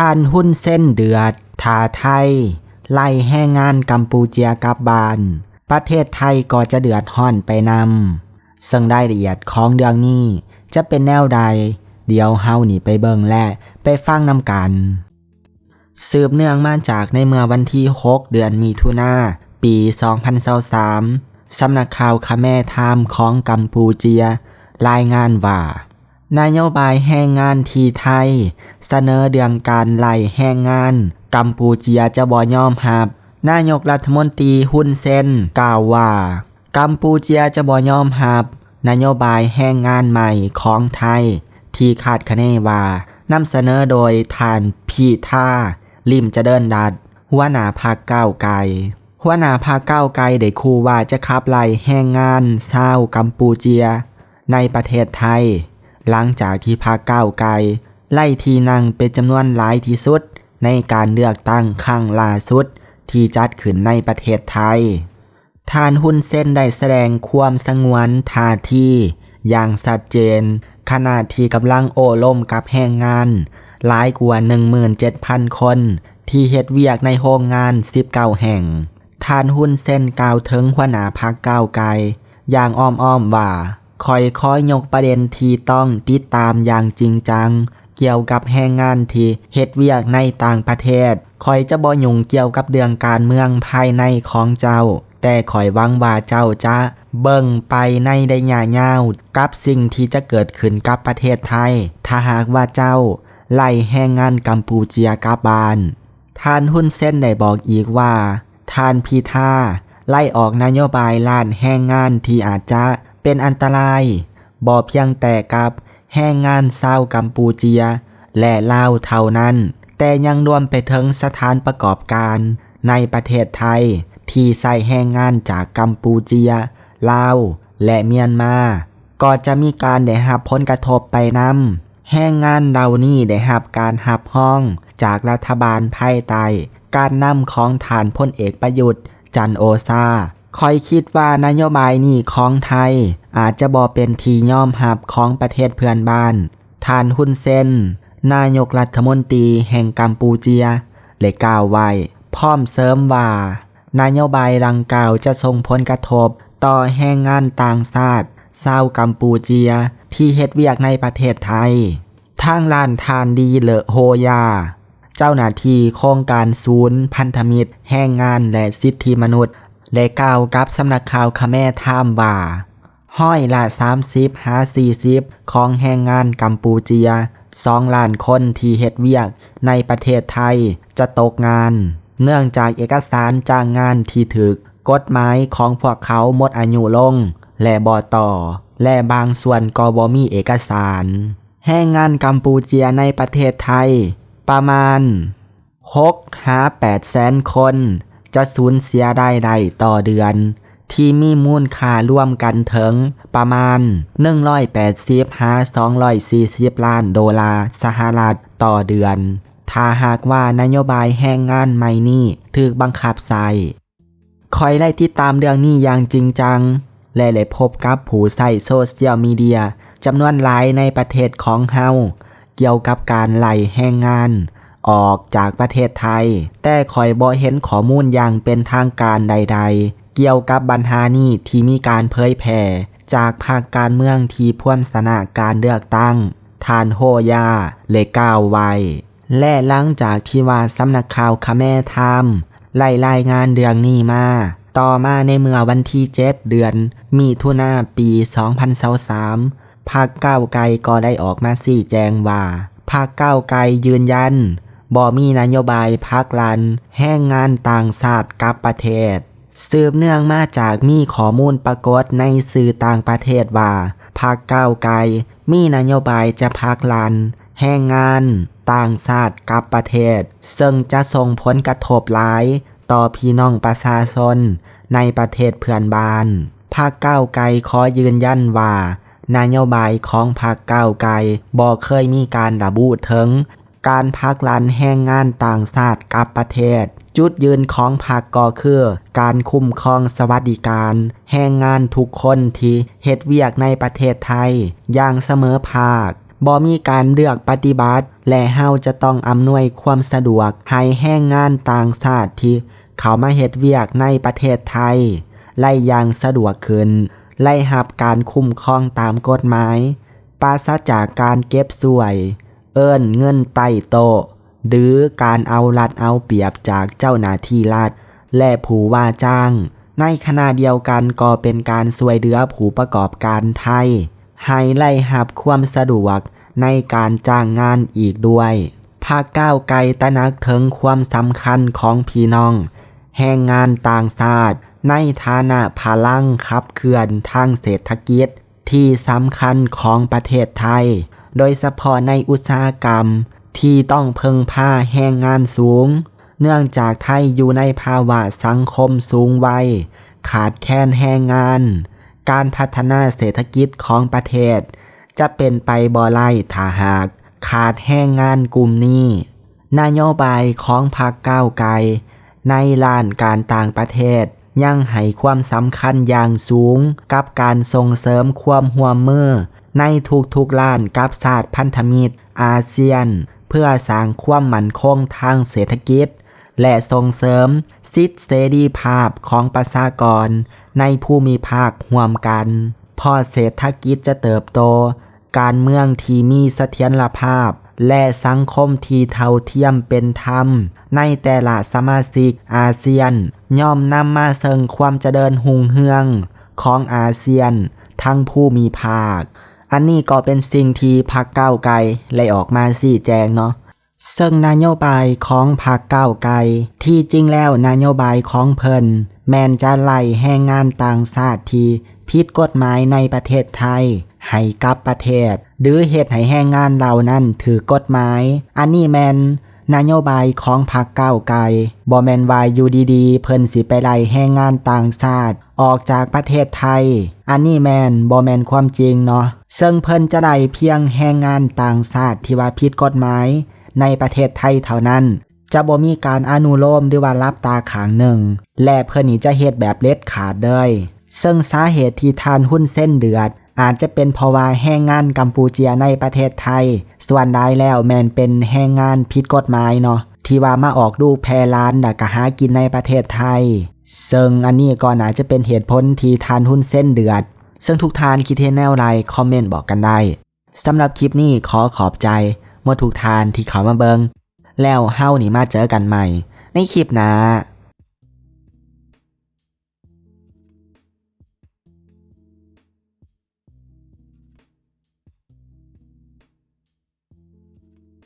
ท่านหุ้นเส้นเดือดทาไทย ไล่แห้งงานกัมพูเจียกับบาน ประเทศไทยก็จะเดือดห้อนไปนำซึ่งรายละเอียดของเรื่องนี้ จะเป็นแนวใด เดี๋ยวเฮานี่ไปเบิงและไปฟังนำกัน สืบเนื่องมาจากในเมื่อวันที่ 6 เดือนมีถุนาปี 2023สำนักข่าวคาแม่ไทม์ของกัมพูเจีย รายงานว่า นโยบายแรงงานทีไทย เสนอเดืองการไล่แรงงาน กัมพูเจียจะบ่ยอมรับ นายกรัฐมนตรีฮุนเซนกล่าวว่า กัมพูเจียจะบ่ยอมรับ นโยบายแรงงานใหม่ของไทย ที่คาดคะเนว่านำเสนอโดยท่านพีท่าลิมจะเดินดัด หัวหน้าพรรคก้าวไกลหัวหน้าพรรคก้าวไกลได้คู่ว่าจะขับไล่แรงงานชาวกัมพูเจีย ในประเทศไทย หลังจากที่พรรคก้าวไกลไล่ที่นั่งเป็นจำนวนหลายที่สุด ในการเลือกตั้งครั้งล่าสุด ที่จัดขึ้นในประเทศไทย ท่านหุ้นเส้นได้แสดงความสงวนท่าทีอย่างชัดเจน ขณะที่กำลังโอล่มกับแห่งงาน หลายกว่า 17,000 คน ที่เฮ็ดเวียกในโรงงาน 19 แห่ง ท่านหุ้นเส้นกล่าวถึงหัวหน้าพักก้าวไกลอย่างอ้อมๆว่า คอยคอยยกประเด็นที่ต้องติดตามอย่างจริงจัง เกี่ยวกับแรงงานที่เฮ็ดเวียกในต่างประเทศคอยจะบ่ยุ่งเกี่ยวกับเรื่องการเมืองภายในของเจ้า แต่คอยวังว่าเจ้าจะเบิ่งไปในได้ยายาวกับสิ่งที่จะเกิดขึ้นกับประเทศไทย ถ้าหากว่าเจ้า ไล่แรงงานกัมพูเจียกับบาน ท่านหุ้นเส้นได้บอกอีกว่า ท่านพีทาไล่ออกนโยบายล้านแรงงานที่อาจจะ เป็นอันตราย บ่เพียงแต่กับแรงงานชาวกัมพูเจีย และลาวเท่านั้น แต่ยังรวมไปถึงสถานประกอบการ ในประเทศไทยที่ใส่แรงงานจากกัมพูเจีย ลาว และเมียนมา ก็จะมีการได้รับผลกระทบไปนำแรงงานเหล่านี้ได้รับการหับห้องจากรัฐบาลภายใต้การนำของฐานพลเอกประยุทธ์ จันโอซา คอยคิดว่านโยบายนี้ของไทย อาจจะบ่เป็นที่ยอมรับของประเทศเพื่อนบ้านทานหุ้นเซนนายกรัฐมนตรีแห่งกัมพูเจียเลยกล่าวไว้ พร้อมเสริมว่านโยบายดังกล่าวจะส่งผลกระทบ ต่อแรงงานต่างชาติชาวกัมพูเจียที่เฮ็ดเวียกในประเทศไทยทางลานทานดีเลอโฮยา เจ้าหน้าที่โครงการศูนย์พันธมิตรแรงงานและสิทธิมนุษย์ ได้กล่าวกับสำนักข่าวคาแม่ท่ามว่าห้อยละ 30หา40 ของแรงงานกัมพูเจีย2ล้านคนที่เฮ็ดเวียกในประเทศไทยจะตกงาน เนื่องจากเอกสารจ้างงานที่ถึก กฎหมายของพวกเขาหมดอายุลง และบ่ต่อ และบางส่วนก็บ่มีเอกสารแรงงานกัมพูเจียในประเทศไทย ประมาณ6หา8แสนคน จะสูญเสียได้ใดต่อเดือน ที่มีมูลค่ารวมกันถึงประมาณ 180หา240 ล้านโดลาร์สหรัฐต่อเดือน ถ้าหากว่านโยบายแรงงานใหม่นี้ถูกบังคับใส่คอยไล่ติดตามเรื่องนี้อย่างจริงจัง และได้พบกับผู้ใส่โซเชียลมีเดียจำนวนหลายในประเทศของเฮาเกี่ยวกับการไล่แรงงาน ออกจากประเทศไทย แต่คอยบ่เห็นข้อมูลอย่างเป็นทางการใด ๆ เกี่ยวกับบัญหานี้ที่มีการเผยแผ่จากภาคการเมืองที่พ่วมสนาการเลือกตั้งทานโฮยาเลยกล่าวไว้และหลังจากที่ว่าสำนักข่าวคาแม่ทำไล่รายงานเรื่องนี้มา ต่อมาในเมื่อวันที่7เดือน มีทุนาปี2023ภาคก้าวไกลก็ได้ออกมาสี่แจงว่าภาคก้าวไกลยืนยัน บ่มีนโยบายพักลัน แห้งงานต่างชาติกับประเทศ สืบเนื่องมาจากมีข้อมูลปรากฏในสื่อต่างประเทศว่าพรรคก้าวไกลมีนโยบายจะพักลัน แห้งงาน ต่างชาติกับประเทศ ซึ่งจะส่งผลกระทบหลาย ต่อพี่น้องประชาชน ในประเทศเพื่อนบ้านพรรคก้าวไกลขอยืนยันว่านโยบายของพรรคก้าวไกลบ่เคยมีการระบุถึง การพักลันแห้งงานต่างชาติกับประเทศ จุดยืนของพรรคก็คือ การคุ้มครองสวัสดิการ แห้งงานทุกคนที่เฮ็ดเวียกในประเทศไทย อย่างเสมอภาคบ่มีการเลือกปฏิบัติ และเฮาจะต้องอำนวยความสะดวกให้แห้งงานต่างชาติที่ เขามาเฮ็ดเวียกในประเทศไทย ไล่อย่างสะดวกขึ้น ไล่หับการคุ้มครองตามกฎหมาย ปราศจากการเก็บสวย เอิ้นเงินไต่โตะหรือการเอารัดเอาเปรียบจากเจ้าหน้าที่รัฐ และผู้ว่าจ้าง ในขณะเดียวกันก็เป็นการสวยเหลือผู้ประกอบการไทย ให้ไล่หับความสะดวกในการจ้างงานอีกด้วยภาคก้าวไกลตระหนักถึงความสำคัญของพี่น้อง แห่งงานต่างชาติในฐานะพลังขับเคลื่อนทางเศรษฐกิจที่สำคัญของประเทศไทย โดยเฉพาะในอุตสาหกรรม ที่ต้องพิ่งพาแห่งงานสูง เนื่องจากไทยอยู่ในภาวะสังคมสูงวัย ขาดแคลนแรงงาน การพัฒนาเศรษฐกิจของประเทศ จะเป็นไปบ่ไล่ถ้าหาก ขาดแรงงานกลุ่มนี้ นโยบายของพรรคก้าวไกล ในลานการต่างประเทศยังให้ความสำคัญอย่างสูงกับการส่งเสริมความห่วมือ ในทุกๆล้านกับศาสตร์พันธมิตร อาเซียน เพื่อสร้างความมั่นคงทางเศรษฐกิจ และส่งเสริมสิทธิเสรีภาพของประชากร ในภูมิภาคร่วมกัน พอเศรษฐกิจจะเติบโต การเมืองที่มีเสถียรภาพ และสังคมที่เท่าเทียมเป็นธรรม ในแต่ละสมาชิกอาเซียน ย่อมนำมาเสริงความเจริญหุ่งเฮือง ของอาเซียน ทั้งผู้มีภาค อันนี้ก็เป็นสิ่งที่พักก้าวไกลเลยออกมาสี่แจงเนาะซึ่งนโยบายของพรรคก้าวไกลที่จริงแล้วนโยบายของเพิ่นแมนจะไล่แรงงานต่างชาติที่ผิดกฎหมายในประเทศไทยให้กลับประเทศ หรือเหตุให้แรงงานเหล่านั้นถือกฎหมาย อันนี้แมนนโยบายของพรรคก้าวไกลบ่แมนวายอยู่ดีๆ เพิ่นสิไปไล่แรงงานต่างชาติ ออกจากประเทศไทย อันนี้แมนบ่แมนความจริงเนาะซึ่งเพิ่นจะได้เพียงแรงงานต่างชาติที่ว่าผิดกฎหมาย ในประเทศไทยเท่านั้น จะบ่มีการอนุโลมหรือว่ารับตาขางหนึ่ง และเพื่อนีจะเหตุแบบเล็ดขาดเลยซึ่งสาเหตุที่ทานหุ้นเส้นเดือด อาจจะเป็นเพราะว่าแรงงานกัมพูเจียในประเทศไทย ส่วนได้แล้วแมนเป็นแรงงานผิดกฎหมายเนาะที่ว่ามาออกดูแพรร้านดักหากินในประเทศไทย ซึ่งอันนี้ก็อาจจะเป็นเหตุผลที่ทานหุ้นเส้นเดือด ซึ่งทุกทานคิดเห็นแนวไรคอมเมนต์บอกกันได้สำหรับคลิปนี้ขอขอบใจเมื่อทุกทานที่เขามาเบิงแล้วเฮ้านี่มาเจอกันใหม่ ในคลิปหน้า